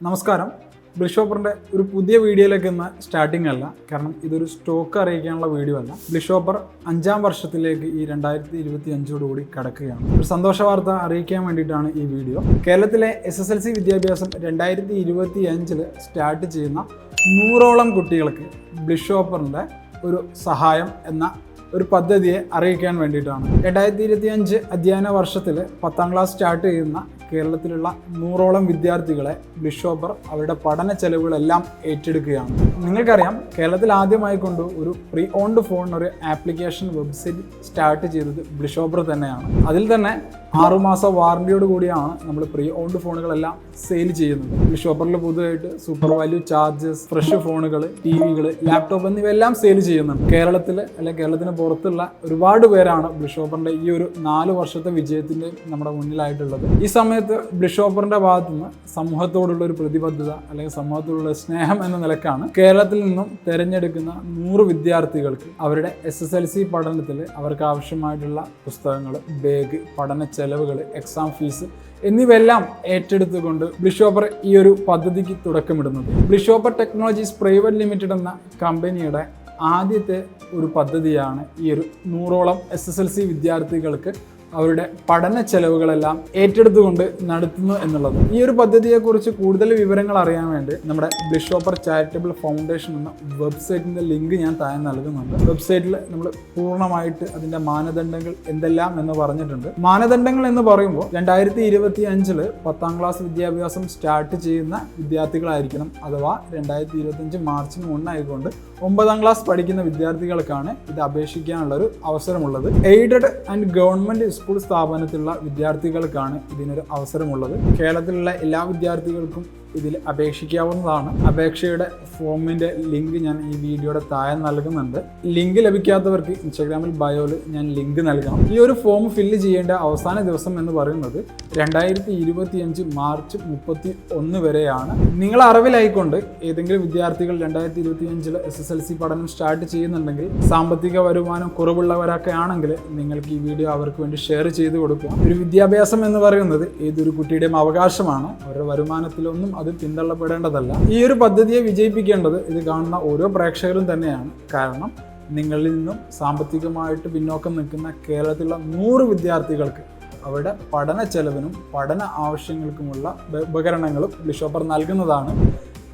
നമസ്കാരം. ബ്ലിഷോപ്പറിന്റെ ഒരു പുതിയ വീഡിയോയിലേക്ക് ഇന്ന് സ്റ്റാർട്ടിംഗ് അല്ല. കാരണം ഇതൊരു സ്റ്റോക്ക് അറിയിക്കാനുള്ള വീഡിയോ അല്ല. ബ്ലിഷോപ്പർ അഞ്ചാം വർഷത്തിലേക്ക് ഈ രണ്ടായിരത്തി ഇരുപത്തി അഞ്ചോടുകൂടി കടക്കുകയാണ്. ഒരു സന്തോഷ വാർത്ത അറിയിക്കാൻ വേണ്ടിയിട്ടാണ് ഈ വീഡിയോ. കേരളത്തിലെ എസ് എസ് എൽ സി വിദ്യാഭ്യാസം രണ്ടായിരത്തി ഇരുപത്തി അഞ്ചിൽ സ്റ്റാർട്ട് ചെയ്യുന്ന നൂറോളം കുട്ടികൾക്ക് ബ്ലിഷോപ്പറിന്റെ ഒരു സഹായം എന്ന ഒരു പദ്ധതിയെ അറിയിക്കാൻ വേണ്ടിയിട്ടാണ്. രണ്ടായിരത്തി ഇരുപത്തി അഞ്ച് അധ്യയന വർഷത്തിൽ പത്താം ക്ലാസ് സ്റ്റാർട്ട് ചെയ്യുന്ന കേരളത്തിലുള്ള നൂറോളം വിദ്യാർത്ഥികളെ ബിഷോപ്പർ അവരുടെ പഠന ചെലവുകളെല്ലാം ഏറ്റെടുക്കുകയാണ്. നിങ്ങൾക്കറിയാം കേരളത്തിൽ ആദ്യമായി കൊണ്ട് ഒരു പ്രീ ഓൺഡ് ഫോൺ ഒരു ആപ്ലിക്കേഷൻ വെബ്സൈറ്റ് സ്റ്റാർട്ട് ചെയ്തത് ബിഷോപ്പർ തന്നെയാണ്. അതിൽ തന്നെ ആറുമാസ വാറണ്ടിയോട് കൂടിയാണ് നമ്മൾ പ്രീ ഓൺഡ് ഫോണുകളെല്ലാം സെയിൽ ചെയ്യുന്നത്. ഷോപ്പറിൽ പുതുതായിട്ട് സൂപ്പർ വാല്യൂ ചാർജസ് ഫ്രഷ് ഫോണുകൾ ടി വികൾ ലാപ്ടോപ്പ് എന്നിവയെല്ലാം സെയിൽ ചെയ്യുന്നുണ്ട്. കേരളത്തിൽ അല്ലെങ്കിൽ കേരളത്തിന് പുറത്തുള്ള ഒരുപാട് പേരാണ് ബ്ലിഷോപ്പറിന്റെ ഈ ഒരു നാല് വർഷത്തെ വിജയത്തിന്റെ നമ്മുടെ മുന്നിലായിട്ടുള്ളത്. ഈ സമയത്ത് ബ്ലിഷോപ്പറിന്റെ ഭാഗത്തു നിന്ന് സമൂഹത്തോടുള്ള ഒരു പ്രതിബദ്ധത അല്ലെങ്കിൽ സമൂഹത്തോടുള്ള സ്നേഹം എന്ന നിലക്കാണ് കേരളത്തിൽ നിന്നും തിരഞ്ഞെടുക്കുന്ന നൂറ് വിദ്യാർത്ഥികൾക്ക് അവരുടെ എസ് എസ് എൽ സി പഠനത്തിൽ അവർക്ക് ആവശ്യമായിട്ടുള്ള പുസ്തകങ്ങൾ ബാഗ് പഠന ചെലവുകൾ എക്സാം ഫീസ് എന്നിവയെല്ലാം ഏറ്റെടുത്തുകൊണ്ട് ബ്ലിഷോപ്പർ ഈ ഒരു പദ്ധതിക്ക് തുടക്കമിടുന്നത്. ബ്ലിഷോപ്പർ ടെക്നോളജീസ് പ്രൈവറ്റ് ലിമിറ്റഡ് എന്ന കമ്പനിയുടെ ആദ്യത്തെ ഒരു പദ്ധതിയാണ് ഈ ഒരു നൂറോളം എസ് എസ് എൽ സി വിദ്യാർത്ഥികൾക്ക് അവരുടെ പഠന ചെലവുകളെല്ലാം ഏറ്റെടുത്തുകൊണ്ട് നടത്തുന്നു എന്നുള്ളത്. ഈ ഒരു പദ്ധതിയെക്കുറിച്ച് കൂടുതൽ വിവരങ്ങൾ അറിയാൻ വേണ്ടി നമ്മുടെ ബ്ലിഷോപ്പർ ചാരിറ്റബിൾ ഫൗണ്ടേഷൻ എന്ന വെബ്സൈറ്റിന്റെ ലിങ്ക് ഞാൻ താഴെ നൽകുന്നുണ്ട്. വെബ്സൈറ്റിൽ നമ്മൾ പൂർണമായിട്ട് അതിന്റെ മാനദണ്ഡങ്ങൾ എന്തെല്ലാം എന്ന് പറഞ്ഞിട്ടുണ്ട്. മാനദണ്ഡങ്ങൾ എന്ന് പറയുമ്പോൾ രണ്ടായിരത്തി ഇരുപത്തി അഞ്ചിൽ പത്താം ക്ലാസ് വിദ്യാഭ്യാസം സ്റ്റാർട്ട് ചെയ്യുന്ന വിദ്യാർത്ഥികളായിരിക്കണം അഥവാ രണ്ടായിരത്തി ഇരുപത്തഞ്ച് മാർച്ചിന് മുന്നായിക്കൊണ്ട് ഒമ്പതാം ക്ലാസ് പഠിക്കുന്ന വിദ്യാർത്ഥികൾക്കാണ് ഇത് അപേക്ഷിക്കാനുള്ള ഒരു അവസരമുള്ളത്. എയ്ഡഡ് ആൻഡ് ഗവൺമെന്റ് സ്കൂൾ സ്ഥാപനത്തിലുള്ള വിദ്യാർത്ഥികൾക്കാണ് ഇതിനൊരു അവസരമുള്ളത്. കേരളത്തിലുള്ള എല്ലാ വിദ്യാർത്ഥികൾക്കും ഇതിൽ അപേക്ഷിക്കാവുന്നതാണ്. അപേക്ഷയുടെ ഫോമിന്റെ ലിങ്ക് ഞാൻ ഈ വീഡിയോയുടെ താഴെ നൽകുന്നുണ്ട്. ലിങ്ക് ലഭിക്കാത്തവർക്ക് ഇൻസ്റ്റാഗ്രാമിൽ ബയോയിൽ ഞാൻ ലിങ്ക് നൽകാം ഈ ഒരു ഫോം ഫില്ല് ചെയ്യേണ്ട അവസാന ദിവസം എന്ന് പറയുന്നത് രണ്ടായിരത്തി ഇരുപത്തിയഞ്ച് മാർച്ച് മുപ്പത്തി ഒന്ന് വരെയാണ്. നിങ്ങൾ അറിവിലായിക്കൊണ്ട് ഏതെങ്കിലും വിദ്യാർത്ഥികൾ രണ്ടായിരത്തി ഇരുപത്തി അഞ്ചിൽ എസ് എസ് എൽ സി പഠനം സ്റ്റാർട്ട് ചെയ്യുന്നുണ്ടെങ്കിൽ സാമ്പത്തിക വരുമാനം കുറവുള്ളവരൊക്കെ ആണെങ്കിൽ നിങ്ങൾക്ക് ഈ വീഡിയോ അവർക്ക് വേണ്ടി ഷെയർ ചെയ്ത് കൊടുക്കുക. ഒരു വിദ്യാഭ്യാസം എന്ന് പറയുന്നത് ഏതൊരു കുട്ടിയുടെയും അവകാശമാണ്. അവരുടെ വരുമാനത്തിലൊന്നും അത് പിന്തള്ളപ്പെടേണ്ടതല്ല. ഈ ഒരു പദ്ധതിയെ വിജയിപ്പിക്കേണ്ടത് ഇത് കാണുന്ന ഓരോ പ്രേക്ഷകരും തന്നെയാണ്. കാരണം നിങ്ങളിൽ നിന്നും സാമ്പത്തികമായിട്ട് പിന്നോക്കം നിൽക്കുന്ന കേരളത്തിലുള്ള നൂറ് വിദ്യാർത്ഥികൾക്ക് അവരുടെ പഠന ചെലവിനും പഠന ആവശ്യങ്ങൾക്കുമുള്ള ഉപകരണങ്ങളും ബ്ലിഷോപ്പർ നൽകുന്നതാണ്.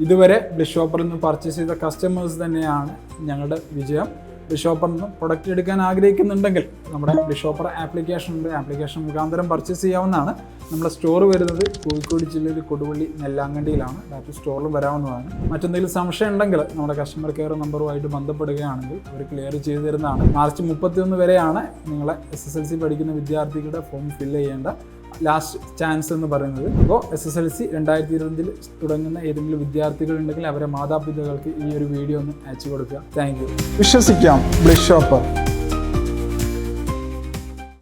ഇതുവരെ ബ്ലിഷോപ്പറിൽ നിന്ന് പർച്ചേസ് ചെയ്ത കസ്റ്റമേഴ്സ് തന്നെയാണ് ഞങ്ങളുടെ വിജയം. ബിഷോപ്പറിൽ നിന്ന് പ്രൊഡക്റ്റ് എടുക്കാൻ ആഗ്രഹിക്കുന്നുണ്ടെങ്കിൽ നമ്മുടെ ബിഷോപ്പർ ആപ്ലിക്കേഷൻ ഉണ്ട് ആപ്ലിക്കേഷൻ മുഖാന്തരം പർച്ചേസ് ചെയ്യാവുന്നതാണ്. നമ്മുടെ സ്റ്റോർ വരുന്നത് കോഴിക്കോട് ജില്ലയിൽ കൊടുവള്ളി നെല്ലാങ്കണ്ടിയിലാണ്. ബാക്കി സ്റ്റോറിൽ വരാവുന്നതാണ്. മറ്റെന്തെങ്കിലും സംശയം ഉണ്ടെങ്കിൽ നമ്മുടെ കസ്റ്റമർ കെയർ നമ്പറുമായിട്ട് ബന്ധപ്പെടുകയാണെങ്കിൽ അവർ ക്ലിയർ ചെയ്തു തരുന്നതാണ്. മാർച്ച് മുപ്പത്തിയൊന്ന് വരെയാണ് നിങ്ങളെ എസ് എസ് എൽ സി പഠിക്കുന്ന വിദ്യാർത്ഥികളുടെ ഫോം ഫില്ല് ചെയ്യേണ്ട. ലാസ്റ്റ് ചാൻസ് എന്ന് പറയുന്നത്. അപ്പോൾ എസ് എസ് എൽ സി രണ്ടായിരത്തി ഇരുപതിൽ തുടങ്ങുന്ന ഏതെങ്കിലും വിദ്യാർത്ഥികൾ ഉണ്ടെങ്കിൽ അവരെ മാതാപിതാക്കൾക്ക് ഈ ഒരു വീഡിയോ ഒന്ന് അയച്ചു കൊടുക്കുക. താങ്ക് യു വിശ്വസിക്കാം ബ്ലിഷ് ഷോപ്പർ